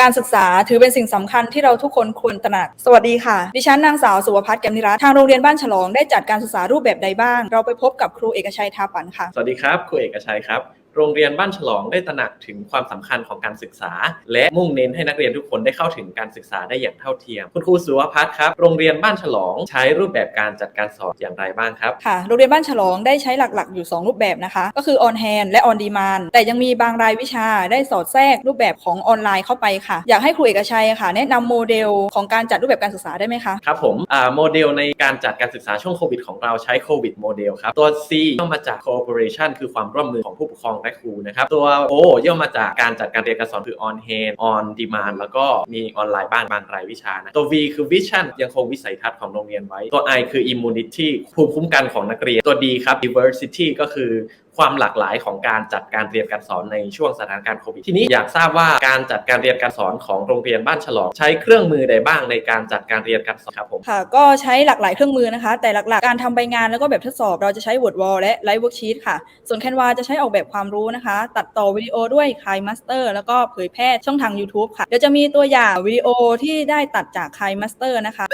การศึกษาถือเป็นสิ่งสำคัญที่เราทุกคนควรตระหนัก สวัสดีค่ะ ดิฉันนางสาวสุวพัฒน์แกมนิรัตทางโรงเรียนบ้านฉลองได้จัดการศึกษารูปแบบใดบ้าง เราไปพบกับครูเอกชัยทาปันค่ะ สวัสดีครับ ครูเอกชัยครับ โรงเรียนบ้านฉลองได้ตระหนักถึงความสำคัญของการศึกษา และมุ่งเน้นให้นักเรียนทุกคนได้เข้าถึงการศึกษาได้อย่างเท่าเทียม คุณครูสุวพัฒน์ครับ โรงเรียนบ้านฉลองใช้รูปแบบการจัดการสอนอย่างไรบ้างครับ ค่ะ โรงเรียนบ้านฉลองได้ใช้หลักๆ อยู่ 2 รูปแบบนะคะ ก็คือ on hand และ on demand แต่ยังมีบางรายวิชาได้สอดแทรกรูปแบบของออนไลน์เข้าไปค่ะ อยากให้ครูเอกชัยค่ะ แนะนำโมเดลของการจัดรูปแบบการศึกษาได้ไหมคะ ครับผมอ่าโมเดลในการจัดการศึกษาช่วงโควิดของเราใช้โควิดโมเดลครับ ตัว C ย่อมาจาก cooperation คือความร่วมมือของผู้ปกครองและคคูนะครับตัว O ย่อมาจากการจัดการเรียนการสอนคือ on hand on demand แล้วก็มีออนไลน์บ้างบางรายวิชานะตัว V คือ vision ยังคงวิสัยทัศน์ของโรงเรียนไว้ ตัว I คือ immunity ภูมิคุ้มกันของนักเรียนตัว D ครับ diversity ก็คือ ความหลากหลายของการจัดการเรียนการสอนในช่วงสถานการณ์โควิดทีนี้อยากทราบว่าการจัดการเรียนการสอนของโรงเรียนบ้านฉลองใช้เครื่องมือใดบ้างในการจัดการเรียนการสอนครับผมค่ะ ก็ใช้หลากหลายเครื่องมือนะคะ แต่หลักๆ การทำใบงานแล้วก็แบบทดสอบเราจะใช้ Word Wall และ Live Worksheet ค่ะ ส่วน Canva จะใช้ออกแบบความรู้นะคะ ตัดต่อวิดีโอด้วย Kai Master แล้วก็เผยแพร่ช่องทาง YouTube ค่ะเดี๋ยวจะมีตัวอย่างวิดีโอที่ได้ตัดจาก Kai Master นะคะ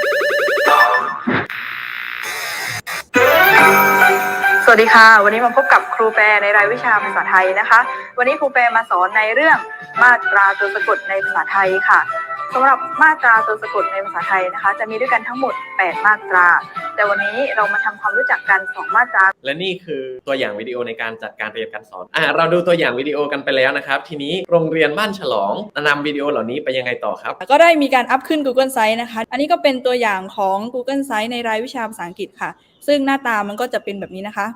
วัสดีค่ะ วันนี้มาพบกับครูแปรในรายวิชาภาษาไทยนะคะ วันนี้ครูแปรมาสอนในเรื่องมาตราตัวสะกดในภาษาไทยค่ะ สำหรับมาตราตัวสะกดในภาษาไทยนะคะ จะมีด้วยกันทั้งหมด 8 มาตรา แต่วันนี้เรามาทำความรู้จักกัน 2 มาตรา และนี่คือตัวอย่างวิดีโอในการจัดการเรียนการสอนอ่าเราดูตัวอย่างวิดีโอกันไปแล้วนะครับ ทีนี้โรงเรียนบ้านฉลองนำวิดีโอเหล่านี้ไปยังไงต่อครับ ก็ได้มีการอัพขึ้น Google Sites นะคะ อันนี้ก็เป็นตัวอย่างของ Google Sites ในรายวิชาภาษาอังกฤษค่ะ ซึ่งหน้าตามันก็จะเป็นแบบนี้นะคะ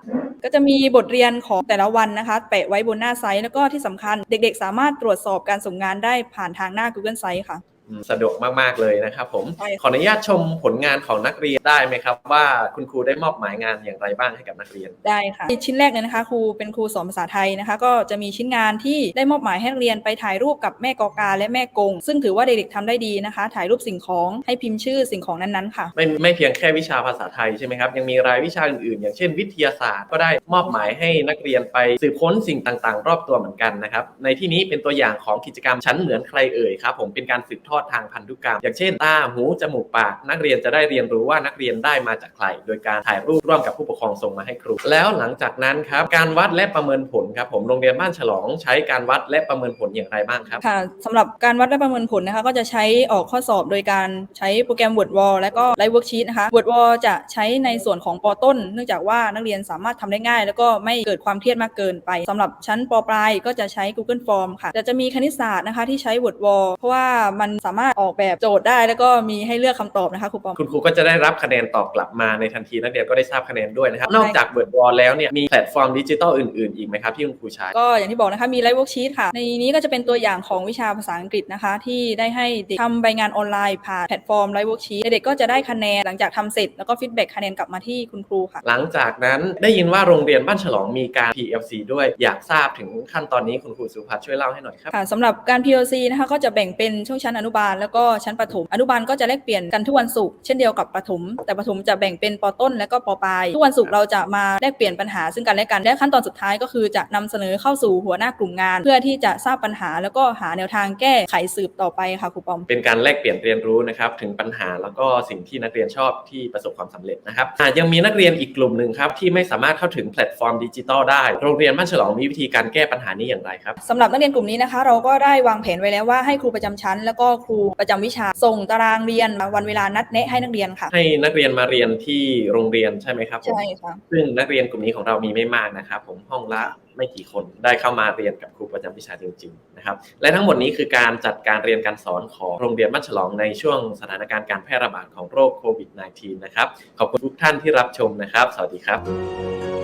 ก็จะมีบทเรียนของแต่ละวันนะคะ แปะไว้บนหน้าไซต์ แล้วก็ที่สำคัญเด็กๆ สามารถตรวจสอบการส่งงานได้ผ่านทางหน้า Google Sites ค่ะอืม สะดวกมาก ๆ เลยนะครับผมใช่ค่ะขออนุญาตชมผลงานของนักเรียนได้ไหมครับ ว่าคุณครูได้มอบหมายงานอย่างไรบ้างให้กับนักเรียน ได้ค่ะชิ้นแรกเลยนะคะ ครูเป็นครูสอนภาษาไทยนะคะ ก็จะมีชิ้นงานที่ได้มอบหมายให้นักเรียนไปถ่ายรูปกับแม่กอกาและแม่กง ซึ่งถือว่าเด็กๆทำได้ดีนะคะ ถ่ายรูปสิ่งของให้พิมพ์ชื่อสิ่งของนั้นๆค่ะ ไม่ไม่เพียงแค่วิชาภาษาไทยใช่ไหมครับยังมีรายวิชาอื่นๆ อย่างเช่น วิทยาศาสตร์ ก็ได้มอบหมายให้นักเรียนไปสืบค้นสิ่งต่าง ๆ รอบตัวเหมือนกันนะครับในที่นี้เป็นตัวอย่างของกิจกรรมชั้นเหมือนใครเอ่ยครับผมเป็นการสืบทอดทางพันธุกรรม อย่างเช่นตาหูจมูกปาก นักเรียนจะได้เรียนรู้ว่านักเรียนได้มาจากใคร โดยการถ่ายรูปร่วมกับผู้ปกครองส่งมาให้ครู แล้วหลังจากนั้นครับการวัดและประเมินผลครับผมโรงเรียนบ้านฉลองใช้การวัดและประเมินผลอย่างไรบ้างครับค่ะสำหรับการวัดและประเมินผลนะคะก็จะใช้ออกข้อสอบโดยการใช้โปรแกรม Word Wall และก็ Live Worksheet นะคะ Word Wall จะใช้ในส่วนของปต้น เนื่องจากว่านักเรียนสามารถทำได้ง่าย แล้วก็ไม่เกิดความเครียดมากเกินไปสำหรับชั้นปปลายก็จะใช้ Google Form ค่ะแต่จะมีคณิตศาสตร์นะคะที่ใช้ Word Wall เพราะว่ามันสามารถออกแบบโจทย์ได้ แล้วก็มีให้เลือกคำตอบนะคะครูปอมคุณครูก็จะได้รับคะแนนตอบกลับมาในทันทีนักเรียนก็ได้ทราบคะแนนด้วยนะครับนอกจากเบิร์ดวอลแล้วเนี่ยมีแพลตฟอร์มดิจิทัลอื่นๆอีกไหมครับที่คุณครูใช้ก็อย่างที่บอกนะคะมี Live Worksheet ค่ะ ในนี้ก็จะเป็นตัวอย่างของวิชาภาษาอังกฤษนะคะ ที่ได้ให้เด็กทำใบงานออนไลน์ผ่านแพลตฟอร์ม Live Worksheet เด็กๆก็จะได้คะแนนหลังจากทำเสร็จแล้วก็ฟีดแบ็กคะแนนกลับมาที่คุณครูค่ะ หลังจากนั้นได้ยินว่าโรงเรียนบ้านฉลองมีการ PLC ด้วยอยากทราบถึงขั้นตอนนี้คุณครูสุภัทรช่วยเล่าให้หน่อยครับค่ะสำหรับการ POC นะคะก็จะแบ่งเป็นช่วงชั้นอนุบาลแล้วก็ชั้นประถม อนุบาลก็จะแลกเปลี่ยนกันทุกวันศุกร์เช่นเดียวกับประถม แต่ประถมจะแบ่งเป็นปต้น และก็ปปลายทุกวันศุกร์เราจะมาแลกเปลี่ยนปัญหาซึ่งกันและกันและขั้นตอนสุดท้ายก็คือจะนำเสนอเข้าสู่หัวหน้ากลุ่มงาน เพื่อที่จะทราบปัญหาแล้วก็หาแนวทางแก้ไขสืบต่อไปค่ะครูปอม เป็นการแลกเปลี่ยนเรียนรู้นะครับถึงปัญหาแล้วก็สิ่งที่นักเรียนชอบที่ประสบความสำเร็จนะครับอะยังมีนักเรียนอีกกลุ่มหนึ่งครับที่ไม่สามารถเข้าถึงแพลตฟอร์มดิจิทัลได้โรงเรียนบ้านฉลองมีวิธีการแก้ปัญหานี้อย่างไรครับสำหรับนักเรียนกลุ่มนี้นะคะ เราก็ได้วางแผนไว้แล้วว่าให้ครูประจำชั้น แล้วก็ครูประจำวิชา ส่งตารางเรียนวันเวลานัดแนะให้นักเรียนค่ะ ให้นักเรียนมาเรียนที่โรงเรียนใช่ไหมครับผมใช่ค่ะซึ่งนักเรียนกลุ่มนี้ของเรามีไม่มากนะครับผมห้องละไม่กี่คนได้เข้ามาเรียนกับครูประจำวิชาจริงๆนะครับและทั้งหมดนี้คือการจัดการเรียนการสอนของโรงเรียนบ้านฉลองในช่วงสถานการณ์การแพร่ระบาดของโรคโควิด -19 นะครับขอบคุณทุกท่านที่รับชมนะครับ สวัสดีครับ